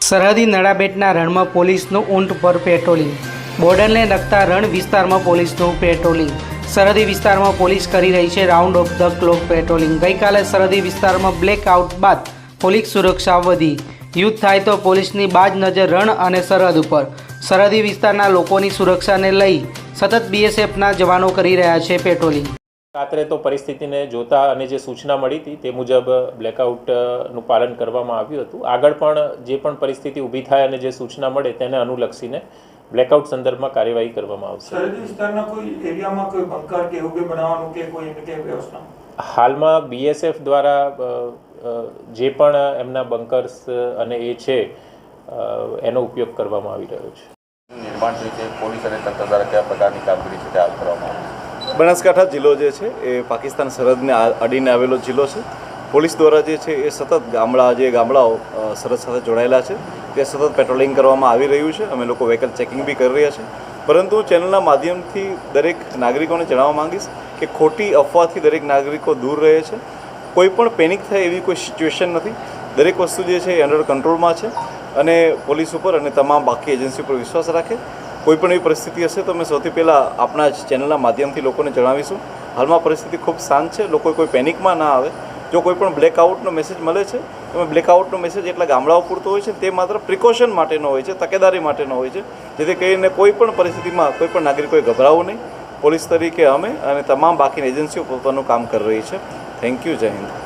સરહદી નડાબેટના રણમાં પોલીસનું ઊંટ પર પેટ્રોલિંગ. બોર્ડરને લગતા રણ વિસ્તારમાં પોલીસનું પેટ્રોલિંગ. સરહદી વિસ્તારમાં પોલીસ કરી રહી છે round of the clock patrolling. ગઈકાલે સરહદી વિસ્તારમાં બ્લેક આઉટ બાદ પોલીસ સુરક્ષા વધી. યુદ્ધ થાય તો પોલીસની બાજ નજર રણ અને સરહદ ઉપર. સરહદી વિસ્તારના લોકોની સુરક્ષાને લઈ સતત બીએસએફના જવાનો કરી રહ્યા છે પેટ્રોલિંગ. રાત્રે તો પરિસ્થિતિને જોતા અને જે સૂચના મળી હતી તે મુજબ બ્લેકઆઉટનું પાલન કરવામાં આવ્યું હતું. આગળ પણ જે પણ પરિસ્થિતિ ઊભી થાય અને જે સૂચના મળે તેને અનુલક્ષીને બ્લેકઆઉટ સંદર્ભમાં કાર્યવાહી કરવામાં આવશે. સરહદી વિસ્તારના કોઈ એરિયામાં કોઈ બંકર કે એવું કંઈ બનાવવાનું કે કોઈ એની કે વ્યવસ્થા? હાલમાં બીએસએફ દ્વારા જે પણ એમના બંકર્સ અને એ છે એનો ઉપયોગ કરવામાં આવી રહ્યો છે. નિર્માણ છે પોલીસ અને તંત્ર દ્વારા કયા પ્રકારની કામગીરી છે તે હાથ કરવામાં આવી બનાસકાંઠા જિલ્લો જે છે એ પાકિસ્તાન સરહદને અડીને આવેલો જિલ્લો છે. પોલીસ દ્વારા જે છે એ સતત ગામડા જે ગામડાઓ સરહદ સાથે જોડાયેલા છે. તે સતત પેટ્રોલિંગ કરવામાં આવી રહ્યું છે. અમે લોકો વ્હીકલ ચેકિંગ બી કરી રહ્યા છે પરંતુ ચેનલના માધ્યમથી દરેક નાગરિકોને જણાવવા માંગીશ કે ખોટી અફવાથી દરેક નાગરિકો દૂર રહે છે. કોઈ પણ પેનિક થાય એવી કોઈ સિચ્યુએશન નથી. દરેક વસ્તુ જે છે એ અંડર કંટ્રોલમાં છે અને પોલીસ ઉપર અને તમામ બાકી એજન્સી ઉપર વિશ્વાસ રાખે. કોઈ પણ એવી પરિસ્થિતિ હશે તો અમે સૌથી પહેલાં આપણા જ ચેનલના માધ્યમથી લોકોને જણાવીશું. હાલમાં પરિસ્થિતિ ખૂબ શાંત છે લોકો કોઈ પેનિકમાં ના આવે. જો કોઈ પણ બ્લેકઆઉટનો મેસેજ મળે છે તો બ્લેકઆઉટનો મેસેજ એટલા ગામડાઓ પૂરતો હોય છે તે માત્ર પ્રિકોશન માટેનો હોય છે, તકેદારી માટેનો હોય છે. જેથી કરીને કોઈ પણ પરિસ્થિતિમાં કોઈ પણ નાગરિકોએ ગભરાવું નહીં. પોલીસ તરીકે અમે અને તમામ બાકીની એજન્સીઓ પોતાનું કામ કરી રહી છે. થેન્ક યુ જય હિન્દ.